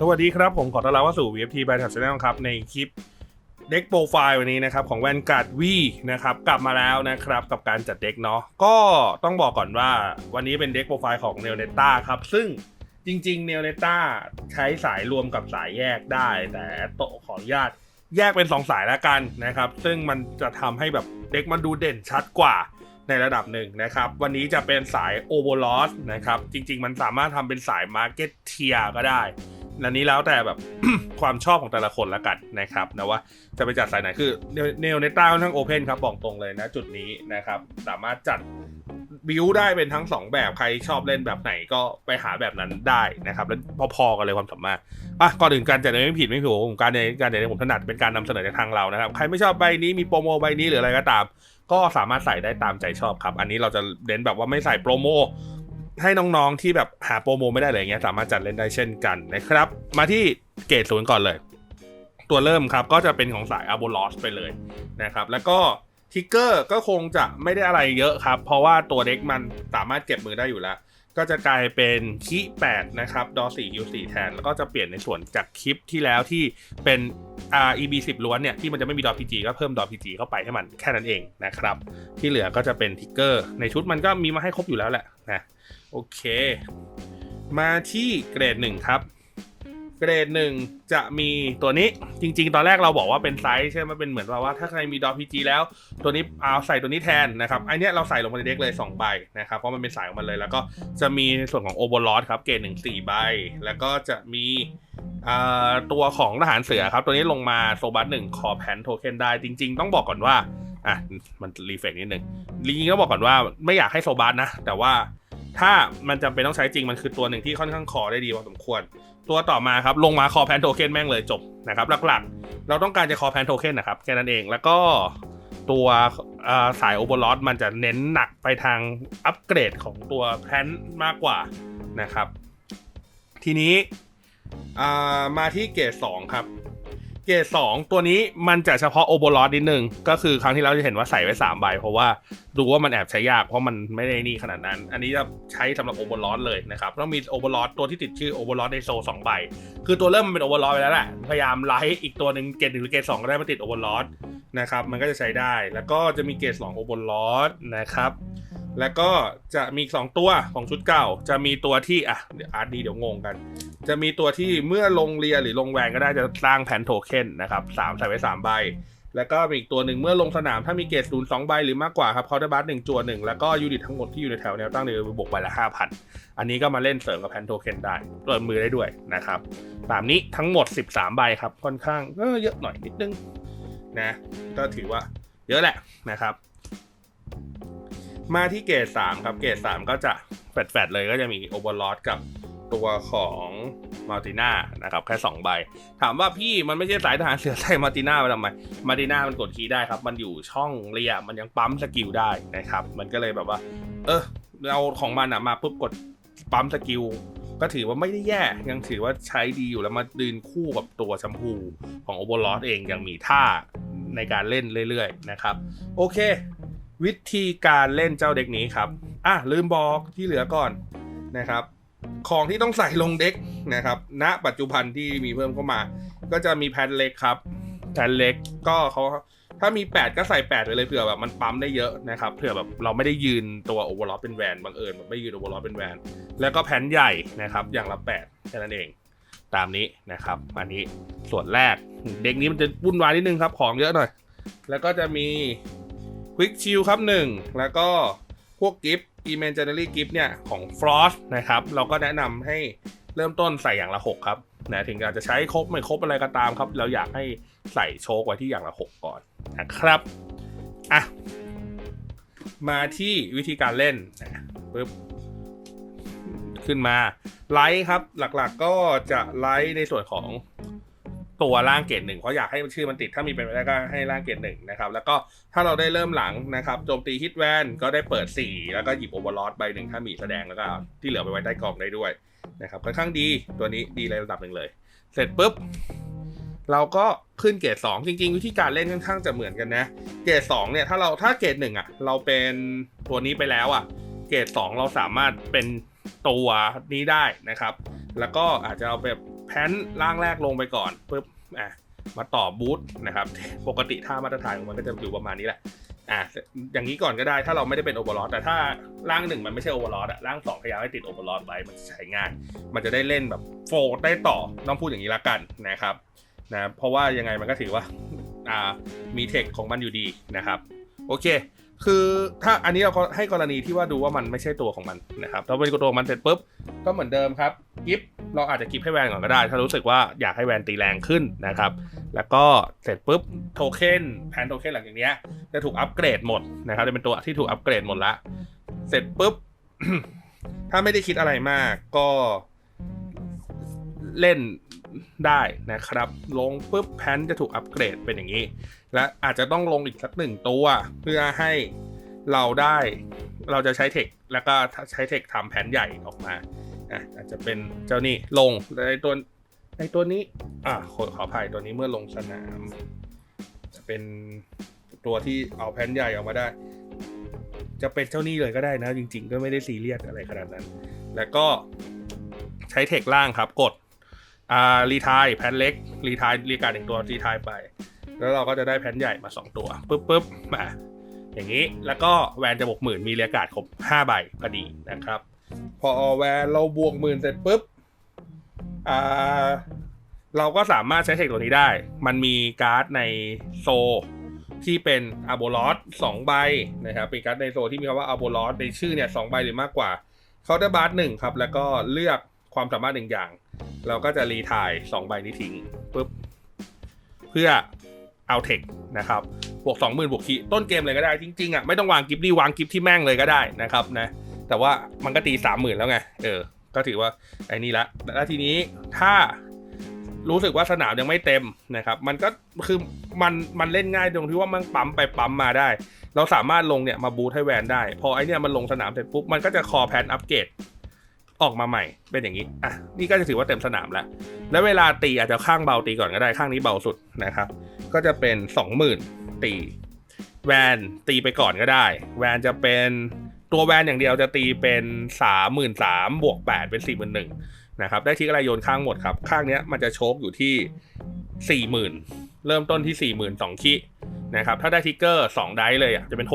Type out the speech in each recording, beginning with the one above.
สวัสดีครับ ผมขอต้อนรับเข้าสู่ VFT by t a p Channel ครับ ในคลิปเด็กโปรไฟล์วันนี้นะครับ ของแวนการ์ดวีนะครับกลับมาแล้วนะครับ กับการจัดเด็กเนาะก็ต้องบอกก่อนว่าวันนี้เป็นเด็กโปรไฟล์ของเนลเนต้าครับ ซึ่งจริงๆเนลเนต้าใช้สายรวมกับสายแยกได้ แต่โตขออนุญาตแยกเป็น 2 สายแล้วกันนะครับ ซึ่งมันจะทำให้แบบเด็กมันดูเด่นชัดกว่าในระดับหนึ่งนะครับ วันนี้จะเป็นสาย o v e r l o s นะครับ จริงๆ มันสามารถทำเป็นสาย Market Tier ก็ได้ อันนี้แล้วแต่แบบ ความชอบของแต่ละคนละกันนะครับนะว่าจะไปจัดสายไหนคือเนลเนต้าค่อนข้างโอเพนครับบอกตรงเลยนะจุดนี้นะครับ สามารถจัดบิวได้เป็นทั้ง 2 แบบใครชอบเล่นแบบไหนก็ไปหาแบบนั้นได้นะครับ แล้วพอๆกันเลยความสามารถอะก่อนอื่นการจัดเนไม่ผิดไม่ถูกผมการในการในผมถนัดเป็นการนำเสนอจากทางเรานะครับ ใครไม่ชอบใบนี้มีโปรโมใบนี้หรืออะไรก็ตาม ก็สามารถใส่ได้ตามใจชอบครับ อันนี้เราจะเน้นแบบว่าไม่ใส่โปรโม ให้น้องๆที่แบบหาโปรโมไม่ได้อะไรเงี้ยสามารถจัดเล่นได้เช่นกันนะครับ มาที่เกรดศูนย์ก่อนเลย ตัวเริ่มครับก็จะเป็นของสายอาโบลอสไปเลยนะครับ แล้วก็ทิกเกอร์ก็คงจะไม่ได้อะไรเยอะครับ เพราะว่าตัวเด็กมันสามารถเก็บมือได้อยู่แล้ว ก็จะกลายเป็นคี8นะครับดอ4 U4 แทน แล้วก็จะเปลี่ยนในส่วนจากคลิปที่แล้วที่เป็น R EB 10ล้วนเนี่ยที่มันจะไม่มีดอ PG ก็เพิ่มดอ PG เข้าไปให้มันแค่นั้นเองนะครับ ที่เหลือก็จะเป็นทิกเกอร์ ในชุดมันก็มีมาให้ครบอยู่แล้วแหละนะโอเค มาที่เกรดหนึ่งครับ เกรดหนึ่งจะมีตัวนี้จริง ๆ ตอนแรกเราบอกว่าเป็นไซส์ใช่ไหมเป็นเหมือนว่าถ้าใครมีดอ PG แล้ว ตัวนี้เอาใส่ตัวนี้แทนนะครับไอเนี้ยเราใส่ลงมาในเด็กเลย2ใบนะครับเพราะมันเป็นสายของมันเลย แล้วก็จะมีส่วนของโอเวอร์ลอครับเกรดหนึ่งสี่ใบ แล้วก็จะมีตัวของทหารเสือครับ ตัวนี้ลงมาโซบัสหนึ่งคอแพนโทเค็นได้จริง ๆ ต้องบอกก่อนว่าอะมันรีเฟกนิดนึงจริงๆต้องบอกก่อนว่าไม่อยากให้โซบัสนะแต่ว่าถ้ามันจำเป็นต้องใช้จริงมันคือตัวหนึ่งที่ค่อนข้างคอได้ดีพอสมควร ตัวต่อมาครับลงมาคอแพนโทเค็นแม่งเลยจบนะครับหลักๆ เราต้องการจะคอแพนโทเค็นนะครับแค่นั้นเองแล้วก็ตัวสายโอเวอร์ลอมันจะเน้นหนักไปทางอัปเกรดของตัวแพนมากกว่านะครับ ทีนี้มาที่เกรดสองครับ เกรดสองตัวนี้มันจะเฉพาะโอเวอร์ลอนิดนึง ก็คือครั้งที่เราจะเห็นว่าใส่ไว้3ใบเพราะว่าดูว่ามันแอบใช้ยากเพราะมันไม่ได้นี่ขนาดนั้น อันนี้จะใช้สำหรับโอเวอร์ลอเลยนะครับต้องมีโอเวอร์ลอตัวที่ติดชื่อโอเวอร์ลอในโซสองใบ คือตัวเริ่มมันเป็นโอเวอร์ลอไปแล้วแหละพยายามไลท์อีกตัวหนึ่งเกรดหนึ่งหรือเกรดสองก็ได้มาติดโอเวอร์ลอนะครับมันก็จะใช้ได้แล้วก็จะมีเกรดสองโอเวอร์ลอนะครับ แล้วก็จะมีอีกสองตัวของชุดเก่า จะมีตัวที่อะเดี๋ยวอาร์ตดีเดี๋ยวงงกัน จะมีตัวที่เมื่อลงเรียหรือลงแวนก็ได้จะสร้างแผ่นโทเค็นนะครับสามใส่ไว้สามใบ แล้วก็มีอีกตัวหนึ่งเมื่อลงสนามถ้ามีเกรดศูนย์สองใบหรือมากกว่าครับเขาได้บัสหนึ่งจัวหนึ่งแล้วก็ยูนิตทั้งหมดที่อยู่ในแถวแนวตั้งเลยบวกใบละห้าพันอันนี้ก็มาเล่นเสริมกับแผ่นโทเค็นได้เปิดมือได้ด้วยนะครับตามนี้ทั้งหมด 13 ใบครับค่อนข้างเออเยอะหน่อยนิดนึงนะก็ถือว่าเยอะแหละนะครับ มาที่เกรด3ครับ เกรด3 ก็จะแฟดๆเลยก็จะมีโอเวอร์ลอกับตัวของมาติน่านะครับแค่ 2 ใบ ถามว่าพี่มันไม่ใช่สายทหารเสือใส่มาติน่าไปทำไมมาติน่ามันกดคีย์ได้ครับ มันอยู่ช่องเรียมันยังปั๊มสกิลได้นะครับ มันก็เลยแบบว่า เออเราของมันอะมาปุ๊บกดปั๊มสกิลก็ถือว่าไม่ได้แย่ยังถือว่าใช้ดีอยู่แล้วมาดืนคู่กับตัวแชมพูของโอเวอร์ลอเองยังมีท่าในการเล่นเรื่อยๆนะครับ โอเค วิธีการเล่นเจ้าเด็กนี้ครับ อะลืมบอกที่เหลือก่อนนะครับ ของที่ต้องใส่ลงเด็กนะครับณปัจจุบันที่มีเพิ่มเข้ามา ก็จะมีแผ่นเล็กครับแผ่นเล็กก็เขาถ้ามี 8 ก็ใส่ 8 ไปเลยเผื่อแบบมันปั๊มได้เยอะนะครับเผื่อแบบเราไม่ได้ยืนตัวโอเวอร์ล็อเป็นแวนบังเอิญแบบไม่ยืนโอเวอร์ล็อเป็นแวนแล้วก็แผ่นใหญ่นะครับอย่างละ8แค่นั้นเองตามนี้นะครับ อันนี้ส่วนแรกเด็กนี้มันจะวุ่นวายนิดนึงครับของเยอะหน่อย แล้วก็จะมี Quick Chill ครับหนึ่งแล้วก็พวกกิฟต์ Imaginary Gift เนี่ย ของ Frost นะครับ เราก็แนะนำให้เริ่มต้นใส่อย่างละ 6 ครับนะถึงอาจจะใช้ครบไม่ครบอะไรก็ตามครับ เราอยากให้ใส่โชคไว้ที่อย่างละ 6 ก่อนนะครับอะมาที่วิธีการเล่นนะปึ๊บขึ้นมาไลท์ครับหลักๆก็จะไลท์ในส่วนของ ตัวล่างเกรดหนึ่งเพราะอยากให้ชื่อมันติดถ้ามีเป็นไปได้ก็ให้ล่างเกรดหนึ่งนะครับ แล้วก็ถ้าเราได้เริ่มหลังนะครับโจมตีฮิตแวนก็ได้เปิด 4 แล้วก็หยิบโอเวอร์ลอดใบหนึ่งถ้ามีแสดงแล้วก็ที่เหลือไปไว้ใต้กล่องได้ด้วยนะครับค่อนข้างดีตัวนี้ดีในระดับหนึ่งเลย เสร็จปุ๊บ เราก็ขึ้นเกรด2จริง ๆ วิธีการเล่นค่อนข้างจะเหมือนกันนะ เกรด2เนี่ยถ้าเราถ้าเกรดหนึ่งอะ เราเป็นตัวนี้ไปแล้วอะ เกรด2เราสามารถเป็นตัวนี้ได้นะครับ แล้วก็อาจจะเอาแบบ พนล่างแรกลงไปก่อนปุ๊บอะมาต่อบูทนะครับ ปกติท่ามาตรฐานของมันก็จะอยู่ประมาณนี้แหละอะอย่างนี้ก่อนก็ได้ถ้าเราไม่ได้เป็นโอเวอร์ลอดแต่ถ้าร่างหนึ่งมันไม่ใช่โอเวอร์ลอดอะร่างสองพยายามให้ติดโอเวอร์ลอดไว้มันใช้ง่าย มันจะได้เล่นแบบโฟร์ได้ต่อต้องพูดอย่างนี้ละกันนะครับนะเพราะว่ายังไงมันก็ถือว่าอ่ามีเทคของมันอยู่ดีนะครับ โอเค คือถ้าอันนี้เราให้กรณีที่ว่าดูว่ามันไม่ใช่ตัวของมันนะครับเราเป็นตัวของมันเสร็จปุ๊บก็เหมือนเดิมครับกิฟเราอาจจะกิฟให้แวนก่อนก็ได้ ถ้ารู้สึกว่าอยากให้แวนตีแรงขึ้นนะครับ แล้วก็เสร็จปุ๊บโทเค็นแพนโทเค็นหลังจากเนี้ยจะถูกอัปเกรดหมดนะครับจะเป็นตัวที่ถูกอัปเกรดหมดละ เสร็จปุ๊บถ้าไม่ได้คิดอะไรมากก็ เล่นได้นะครับ ลงปุ๊บแพนจะถูกอัปเกรดเป็นอย่างนี้ และอาจจะต้องลงอีกสักหนึ่งตัวเพื่อให้เราได้เราจะใช้เทคแล้วก็ใช้เทคทำแผนใหญ่ออกมาอะอาจจะเป็นเจ้านี่ลงในตัวในตัวนี้อะขอขออภัยตัวนี้เมื่อลงสนาม จะเป็นตัวที่เอาแผนใหญ่ออกมาได้ จะเป็นเจ้านี่เลยก็ได้นะ จริง ๆ ก็ไม่ได้ซีเรียสอะไรขนาดนั้น แล้วก็ใช้เทคล่างครับกด อ่ารีทายแพนเล็กรีทายรีการหนึ่งตัวรีทายไป แล้วเราก็จะได้แผ่นใหญ่มา 2 ตัวปุ๊บปุ๊บมาอย่างนี้แล้วก็แวนจะบวกหมื่นมีเรียกาศครบ5ใบพอดีนะครับ พอแวนเราบวกหมื่นเสร็จปุ๊บอ่าเราก็สามารถใช้เทคตัวนี้ได้ มันมีการ์ดในโซที่เป็นอาโบลอสสองใบนะครับเป็นการ์ดในโซที่มีคำว่าอาโบลอสในชื่อเนี่ยสองใบหรือมากกว่าเขาจะบาร์หนึ่งครับ แล้วก็เลือกความสามารถหนึ่งอย่าง เราก็จะรีทายสองใบนี้ทิ้งปุ๊บเพื่อเอาเทคนะครับบวก20,000บวกคีต้นเกมเลยก็ได้จริงๆอะไม่ต้องวางกิฟต์ดีวางกิฟต์ที่แม่งเลยก็ได้นะครับนะแต่ว่ามันก็ตี30,000แล้วไงเออก็ถือว่าไอ้นี่ละแล้วทีนี้ถ้ารู้สึกว่าสนามยังไม่เต็มนะครับ มันก็คือมันมันเล่นง่ายตรงที่ว่ามันปั๊มไปปั๊มมาได้ เราสามารถลงเนี่ยมาบูทให้แวนได้ พอไอเนี่ยมันลงสนามเสร็จปุ๊บมันก็จะคอแพนอัปเกรด ออกมาใหม่เป็นอย่างนี้อะนี่ก็จะถือว่าเต็มสนามแล้ว แล้วเวลาตีอาจจะข้างเบาตีก่อนก็ได้ข้างนี้เบาสุดนะครับ ก็จะเป็น 20,000 ตี แวนตีไปก่อนก็ได้ แวนจะเป็นตัวแวนอย่างเดียวจะตีเป็น 33,000บวก8เป็น 41,000นะครับได้ทิกอะไรโยนข้างหมดครับ ข้างเนี้ยมันจะโชกอยู่ที่ 40,000 เริ่มต้นที่ 40,000สองคินะครับถ้าได้ทิกเกอร์2ได้เลยอะจะเป็น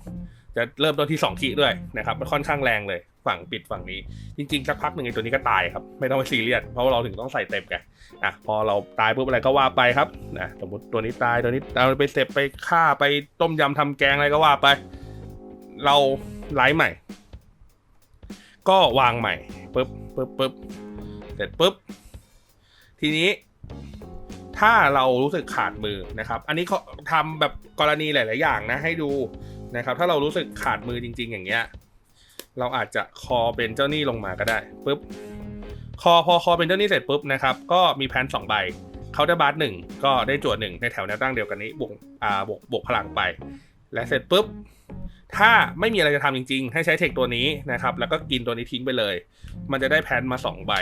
60,000 จะเริ่มต้นที่2คิด้วยนะครับมันค่อนข้างแรงเลย ฝั่งปิดฝั่งนี้ จริงๆสักพักหนึ่งไอ้ตัวนี้ก็ตายครับ ไม่ต้องไปซีเรียสเพราะว่าเราถึงต้องใส่เต็มไงอะพอเราตายปุ๊บอะไรก็ว่าไปครับนะสมมติตัวนี้ตายตัวนี้เอาไปเสร็จไปฆ่าไปต้มยำทำแกงอะไรก็ว่าไป เราไลฟ์ใหม่ ก็วางใหม่ปุ๊บปุ๊บปุ๊บเสร็จปุ๊บทีนี้ถ้าเรารู้สึกขาดมือนะครับ อันนี้เขาทำแบบกรณีหลาย ๆ อย่างนะให้ดูนะครับ ถ้าเรารู้สึกขาดมือจริง ๆ อย่างเงี้ย เราอาจจะคอเป็นเจ้าหนี้ลงมาก็ได้ปุ๊บคอพอคอเป็นเจ้าหนี้เสร็จปุ๊บนะครับก็มีแพนสองใบเขาได้บาร์หนึ่งก็ได้จวดหนึ่งในแถวแนวตั้งเดียวกันนี้บวกอ่าบวกบวกพลังไป และเสร็จปุ๊บถ้าไม่มีอะไรจะทำจริง ๆ ให้ใช้เทคตัวนี้นะครับ แล้วก็กินตัวนี้ทิ้งไปเลย มันจะได้แพนมาสองใบ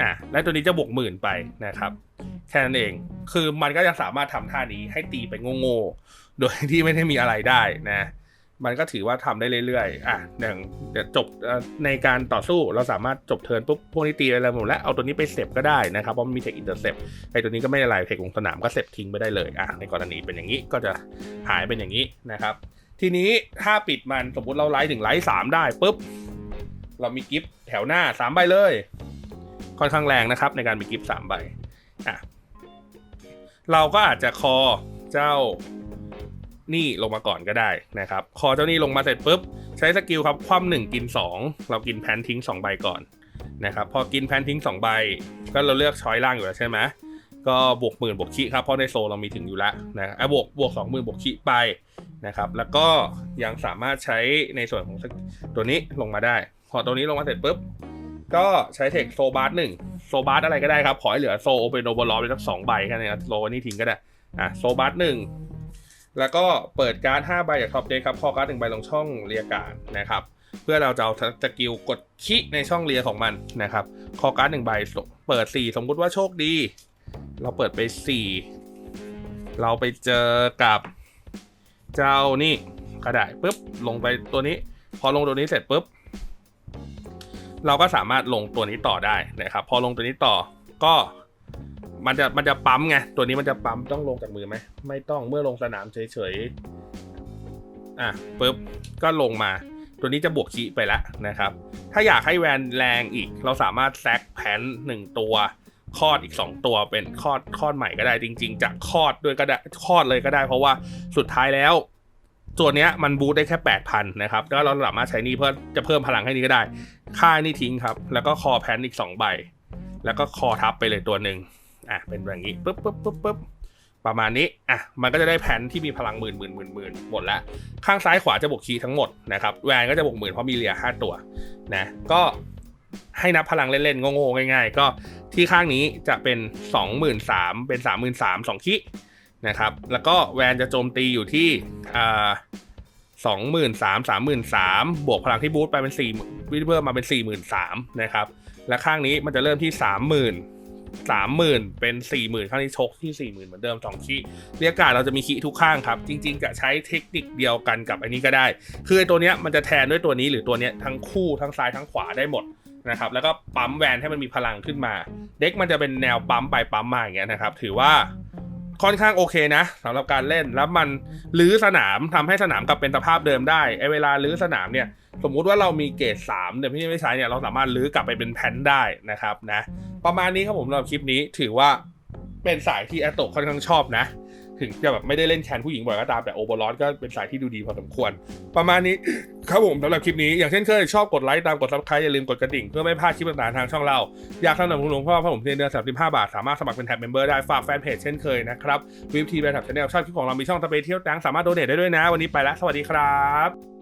อะและตัวนี้จะบวกหมื่นไปนะครับแค่นั้นเองคือมันก็จะสามารถทำท่านี้ให้ตีไปโง่ๆโดยที่ไม่ได้มีอะไรได้นะ มันก็ถือว่าทำได้เรื่อยๆ อะอย่างเดี๋ยวจบเอ่อในการต่อสู้เราสามารถจบเทิร์นปุ๊บพวกนี้ตีอะไรหมดแล้วเอาตัวนี้ไปเสพก็ได้นะครับเพราะมันมีเทคอินเตอร์เซปไอตัวนี้ก็ไม่ได้อะไรเทคลงสนามก็เสพทิ้งไปได้เลยอะในกรณีเป็นอย่างนี้ก็จะหายเป็นอย่างนี้นะครับ ทีนี้ถ้าปิดมันสมมติเราไลท์ถึงไลท์สามได้ปุ๊บเรามีกิฟต์แถวหน้าสามใบเลย ค่อนข้างแรงนะครับในการมีกิฟต์สามใบอะเราก็อาจจะคอเจ้า นี่ลงมาก่อนก็ได้นะครับคอเจ้านี่ลงมาเสร็จปุ๊บใช้สกิลครับคว่ำหนึ่งกิน 2 เรากินแพนทิ้ง2ใบก่อนนะครับพอกินแพนทิ้ง2ใบ ก็เราเลือกช้อยล่างอยู่แล้วใช่ไหมก็บวกหมื่นบวกคิครับเพราะในโซเรามีถึงอยู่แล้วนะอะบวกบวกสองหมื่นบวกคิไปนะครับแล้วก็ยังสามารถใช้ในส่วนของตัวนี้ลงมาได้ พอตัวนี้ลงมาเสร็จปุ๊บก็ใช้เทคโซบาร์หนึ่งโซบาร์อะไรก็ได้ครับ ขอให้เหลือโซโอเปนโอเวอร์ลอไปสักสองใบแค่นี้นโซนี่ทิ้งก็ได้อะโซบาร์หนึ่ง แล้วก็เปิดการ์ด5ใบจากท็อปเดครับพอการ์ดหนึ่งใบลงช่องเรียการนะครับเพื่อเราจะเอาสกิลกดคิในช่องเรียของมันนะครับคอการ์ดหนึ่งใบเปิด 4 สมมุติว่าโชคดี เราเปิดไป 4 เราไปเจอกับเจ้านี่ก็ได้ปุ๊บลงไปตัวนี้ พอลงตัวนี้เสร็จปุ๊บ เราก็สามารถลงตัวนี้ต่อได้นะครับ พอลงตัวนี้ต่อก็ มันจะมันจะปั๊มไงตัวนี้มันจะปั๊มต้องลงจากมือไหมไม่ต้องเมื่อลงสนามเฉยๆอะปุ๊บก็ลงมา ตัวนี้จะบวกคีไปแล้วนะครับ ถ้าอยากให้แวนแรงอีก เราสามารถแซกแพนหนึ่งตัวคอดอีก 2 ตัวเป็นคอดคอดใหม่ก็ได้จริง ๆ จากคอดด้วยก็ได้คอดเลยก็ได้ เพราะว่าสุดท้ายแล้วตัวเนี้ยมันบูตได้แค่ 8,000 นะครับ แล้วเราสามารถใช้นี่เพื่อจะเพิ่มพลังให้นี่ก็ได้ ค่านี่ทิ้งครับ แล้วก็คอแพนอีก 2 ใบ แล้วก็คอทับไปเลยตัวหนึ่ง อะเป็นแบบนี้ปุ๊บปุ๊บปุ๊บปุ๊บประมาณนี้ อะ มันก็จะได้แผนที่มีพลังหมื่นหมื่นหมื่นหมื่นหมดแล้วข้างซ้ายขวาจะบวกคีย์ทั้งหมดนะครับ แวนก็จะบวกหมื่นเพราะมีเรียห้าตัวนะ ก็ให้นับพลังเล่นๆโง่ๆง่าย ๆ ก็ที่ข้างนี้จะเป็น 23,000เป็น 33,000สองคีย์นะครับ แล้วก็แวนจะโจมตีอยู่ที่อ่าสองหมื่นสามสามหมื่นสามบวกพลังที่บูทไปเป็นสี่วิเพิ่มมาเป็นสี่หมื่นสามนะครับ และข้างนี้มันจะเริ่มที่สามหมื่น สามหมื่นเป็นสี่หมื่นข้างนี้ชกที่สี่หมื่นเหมือนเดิมสองคีเรียกการเราจะมีคีทุกข้างครับ จริง ๆ จะใช้เทคนิคเดียวกันกับอันนี้ก็ได้ คือตัวเนี้ยมันจะแทนด้วยตัวนี้หรือตัวเนี้ยทั้งคู่ทั้งซ้ายทั้งขวาได้หมดนะครับแล้วก็ปั๊มแวนให้มันมีพลังขึ้นมา เด็กมันจะเป็นแนวปั๊มไปปั๊มมาอย่างเงี้ยนะครับถือว่าค่อนข้างโอเคนะสำหรับการเล่นแล้วมันลื้อสนามทำให้สนามกลับเป็นสภาพเดิมได้ไอเวลาลื้อสนามเนี่ยสมมุติว่าเรามีเกรด3เนี่ยวพี่ไม่ใช้เนี่ยเราสามารถลื้อกลับไปเป็นแผ่นได้นะครับนะ ประมาณนี้ครับผมสำหรับคลิปนี้ถือว่าเป็นสายที่แอตโตค่อนข้างชอบนะ ถึงจะแบบไม่ได้เล่นแคนผู้หญิงบ่อยก็ตามแต่โอเวอร์ลอก็เป็นสายที่ดูดีพอสมควร ประมาณนี้ครับผมสำหรับคลิปนี้อย่างเช่นเคยชอบกดไลค์ตามกดซับสไครต์อย่าลืมกดกระดิ่งเพื่อไม่พลาดคลิปต่างๆทางช่องเรา อยากสนับสนุนหลวงพ่อพระผมเพียงเดือน35บาท สามารถสมัครเป็นแท็บเมมเบอร์ได้ฝากแฟนเพจเช่นเคยนะครับวิวทีแบทแท็บชาแนลชอบคลิปของเรามีช่องตะเปเที่ยวตังสามารถโดเนทได้ด้วยนะ วันนี้ไปแล้วสวัสดีครับ